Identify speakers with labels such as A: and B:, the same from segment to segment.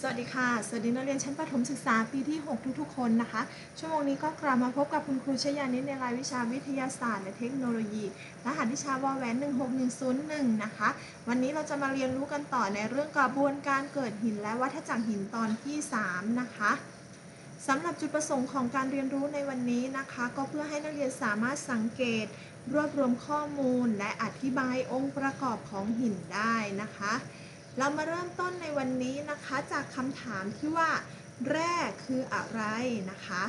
A: สวัสดีค่ะ สวัสดีนักเรียนชั้นประถมศึกษาปีที่ 6 ทุกๆ คนนะคะ ชั่วโมงนี้ก็กลับมาพบกับคุณครูชยานิในรายวิชาวิทยาศาสตร์และเทคโนโลยี รหัสวิชาวอแหวน16101 นะคะ วันนี้เราจะมาเรียนรู้กันต่อในเรื่องกระบวนการเกิดหินและวัฏจักรหินตอนที่ 3 นะคะสำหรับจุดประสงค์ของการเรียนรู้ในวันนี้นะคะ ก็เพื่อให้นักเรียนสามารถสังเกต รวบรวมข้อมูล และอธิบายองค์ประกอบของหินได้นะคะ เรามาเริ่มต้นในวันนี้นะคะจากคำถามที่ว่า แร่คืออะไรนะคะ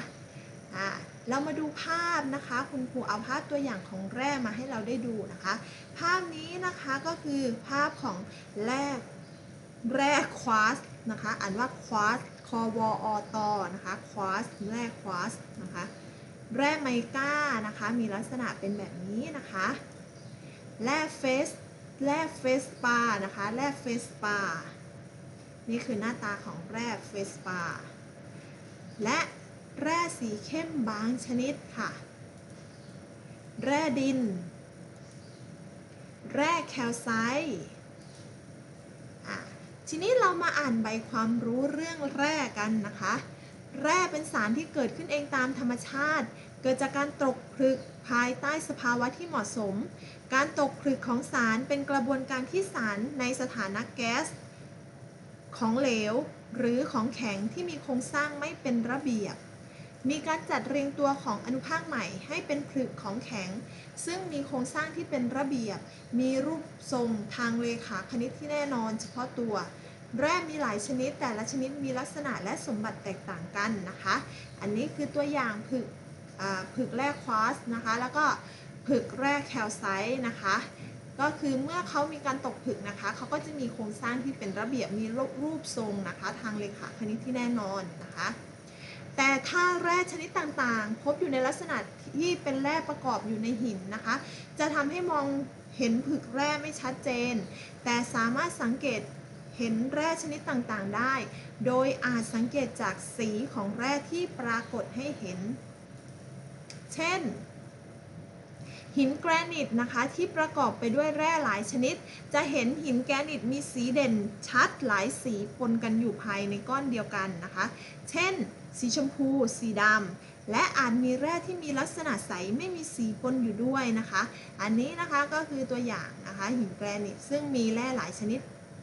A: อ่าเรามาดูภาพนะคะ คุณครูเอาภาพตัวอย่างของแร่มาให้เราได้ดูนะคะ ภาพนี้นะคะก็คือภาพของแร่แร่ควาสนะคะอ่านว่าควาสคอวออตนะคะควาสแร่ควาสนะคะแร่ไมก้านะคะมีลักษณะเป็นแบบนี้นะคะแร่เฟส แร่เฟสปานะคะ แร่เฟสปา นี่คือหน้าตาของแร่เฟสปา และแร่สีเข้มบางชนิดค่ะ แร่ดิน แร่แคลไซต์ทีนี้เรามาอ่านใบความรู้เรื่องแร่กันนะคะ แร่เป็นสารที่เกิดขึ้นเองตามธรรมชาติ กิดจากการตกผลึกภายใต้สภาวะที่เหมาะสม การตกผลึกของสารเป็นกระบวนการที่สารในสถานะแก๊ส ของเหลว หรือของแข็งที่มีโครงสร้างไม่เป็นระเบียบ มีการจัดเรียงตัวของอนุภาคใหม่ให้เป็นผลึกของแข็ง ซึ่งมีโครงสร้างที่เป็นระเบียบ มีรูปทรงทางเลขาคณิตที่แน่นอนเฉพาะตัวแร่มีหลายชนิดแต่ละชนิดมีลักษณะและสมบัติแตกต่างกันนะคะ อันนี้คือตัวอย่างผึก ผึกแร่ควาร์สนะคะ แล้วก็ผึกแร่แคลไซต์นะคะ ก็คือเมื่อเขามีการตกผึกนะคะ เขาก็จะมีโครงสร้างที่เป็นระเบียบมีรูปทรงนะคะ ทางเลขาคณิตที่แน่นอนนะคะ แต่ถ้าแร่ชนิดต่างๆ พบอยู่ในลักษณะที่เป็นแร่ประกอบอยู่ในหินนะคะ จะทำให้มองเห็นผึกแร่ไม่ชัดเจน แต่สามารถสังเกตเห็นแร่ชนิดต่างๆได้ โดยอาจสังเกตจากสีของแร่ที่ปรากฏให้เห็น เช่น หินแกรนิตนะคะที่ประกอบไปด้วยแร่หลายชนิด จะเห็นหินแกรนิตมีสีเด่นชัดหลายสีปนกันอยู่ภายในก้อนเดียวกันนะคะ เช่น สีชมพู สีดำและอาจมีแร่ที่มีลักษณะใสไม่มีสีปนอยู่ด้วยนะคะ อันนี้นะคะก็คือตัวอย่างนะคะหินแกรนิตซึ่งมีแร่หลายชนิด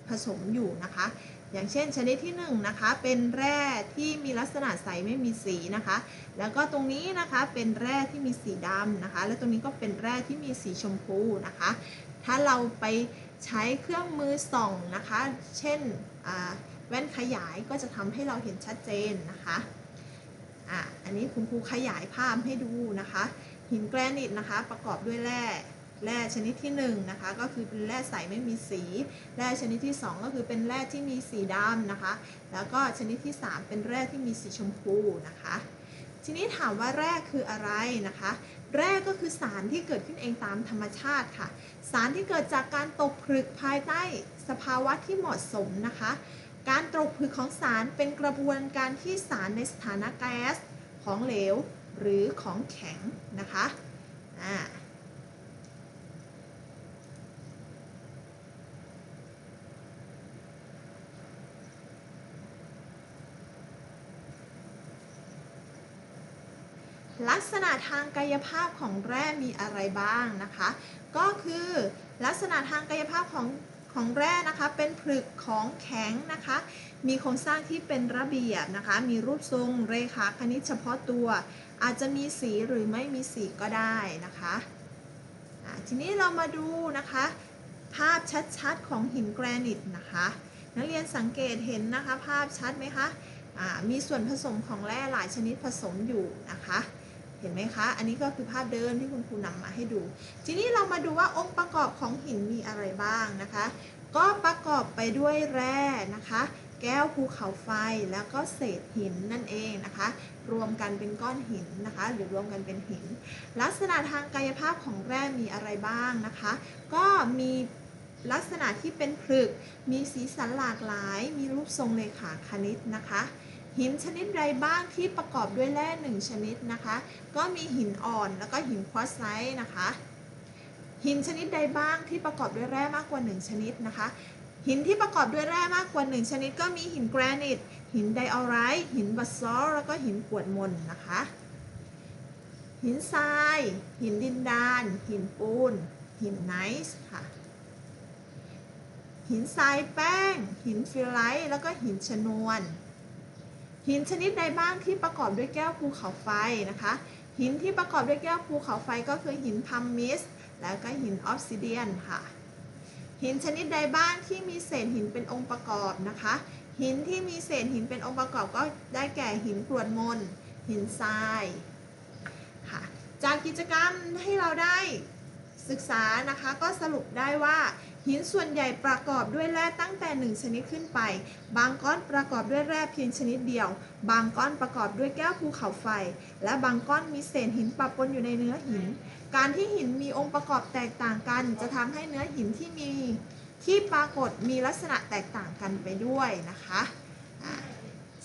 A: ผสมอยู่นะคะ อย่างเช่นชนิดที่1นนะคะเป็นแร่ที่มีลักษณะใสไม่มีสีนะคะ แล้วก็ตรงนี้นะคะเป็นแร่ที่มีสีดำนะคะ และตรงนี้ก็เป็นแร่ที่มีสีชมพูนะคะ ถ้าเราไปใช้เครื่องมือส่องนะคะ เช่นแว่นขยายก็จะทำให้เราเห็นชัดเจนนะคะอะอันนี้คุณครูขยายภาพให้ดูนะคะ หินแกรนิตนะคะ ประกอบด้วยแร่ แร่ชนิดที่1นะคะก็คือเป็นแร่ใสไม่มีสีแร่ชนิดที่ 2 ก็คือเป็นแร่ที่มีสีดำนะคะ แล้วก็ชนิดที่ 3 เป็นแร่ที่มีสีชมพูนะคะ ทีนี้ถามว่าแร่คืออะไรนะคะ แร่ก็คือสารที่เกิดขึ้นเองตามธรรมชาติค่ะ สารที่เกิดจากการตกผลึกภายใต้สภาวะที่เหมาะสมนะคะ การตกผลึกของสารเป็นกระบวนการที่สารในสถานะแก๊สของเหลวหรือของแข็งนะคะอ่า ลักษณะทางกายภาพของแร่มีอะไรบ้างนะคะ ก็คือลักษณะทางกายภาพของของแร่นะคะ เป็นผลึกของแข็งนะคะ มีโครงสร้างที่เป็นระเบียบนะคะ มีรูปทรงเรขาคณิตเฉพาะตัว อาจจะมีสีหรือไม่มีสีก็ได้นะคะะทีนี้เรามาดูนะคะ ภาพชัดๆของหินแกรนิตนะคะ นักเรียนสังเกตเห็นนะคะ ภาพชัดไหมคะมีส่วนผสมของแร่หลายชนิดผสมอยู่นะคะ ห็นไหมคะ อันนี้ก็คือภาพเดิมที่คุณครูนำมาให้ดู ทีนี้เรามาดูว่าองค์ประกอบของหินมีอะไรบ้างนะคะ ก็ประกอบไปด้วยแร่นะคะ แก้วภูเขาไฟแล้วก็เศษหินนั่นเองนะคะ รวมกันเป็นก้อนหินนะคะ หรือรวมกันเป็นหิน ลักษณะทางกายภาพของแร่มีอะไรบ้างนะคะ ก็มีลักษณะที่เป็นผลึก มีสีสันหลากหลาย มีรูปทรงเลขาคณิตนะคะ หินชนิดใดบ้างที่ประกอบด้วยแร่หนึ่งชนิดนะคะ ก็มีหินอ่อนแล้วก็หินควอตไซต์นะคะ หินชนิดใดบ้างที่ประกอบด้วยแร่มากกว่า 1 ชนิดนะคะ หินที่ประกอบด้วยแร่มากกว่า 1 ชนิด ก็มีหินแกรนิต หินไดออไรต์หินบัสซอลแล้วก็หินกวดมนนะคะ หินทราย หินดินดาน หินปูน หินไนซ์ค่ะหินทรายแป้ง หินฟิลไลท์แล้วก็หินชนวน หินชนิดใดบ้างที่ประกอบด้วยแก้วภูเขาไฟนะคะ หินที่ประกอบด้วยแก้วภูเขาไฟก็คือหินพัมมิสแล้วก็หินออฟซิเดียนค่ะ หินชนิดใดบ้างที่มีเศษหินเป็นองค์ประกอบนะคะ หินที่มีเศษหินเป็นองค์ประกอบก็ได้แก่หินกรวดมนหินทรายค่ะจากกิจกรรมให้เราได้ศึกษานะคะก็สรุปได้ว่า หินส่วนใหญ่ประกอบด้วยแร่ตั้งแต่ 1 ชนิดขึ้นไป บางก้อนประกอบด้วยแร่เพียงชนิดเดียว บางก้อนประกอบด้วยแก้วภูเขาไฟ และบางก้อนมีเศษหินปะปนอยู่ในเนื้อหิน การที่หินมีองค์ประกอบแตกต่างกัน จะทำให้เนื้อหินที่มีที่ปรากฏมีลักษณะแตกต่างกันไปด้วยนะคะ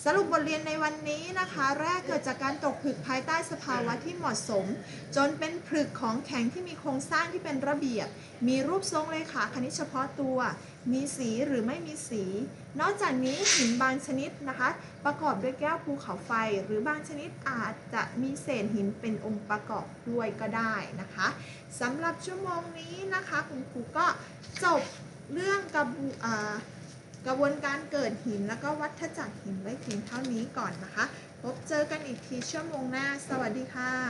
A: สรุปบทเรียนในวันนี้นะคะ แรกเกิดจากการตกผลึกภายใต้สภาวะที่เหมาะสม จนเป็นผลึกของแข็งที่มีโครงสร้างที่เป็นระเบียบ มีรูปทรงเลขาคณิตเฉพาะตัว มีสีหรือไม่มีสี นอกจากนี้หินบางชนิดนะคะ ประกอบด้วยแก้วภูเขาไฟ หรือบางชนิดอาจจะมีเศษหินเป็นองค์ประกอบด้วยก็ได้นะคะสำหรับชั่วโมงนี้นะคะ คุณครูก็จบเรื่องกระบวอ่า กระบวนการเกิดหินแล้วก็วัฏจักรหินไว้เพียงเท่านี้ก่อนนะคะ พบเจอกันอีกทีชั่วโมงหน้า สวัสดีค่ะ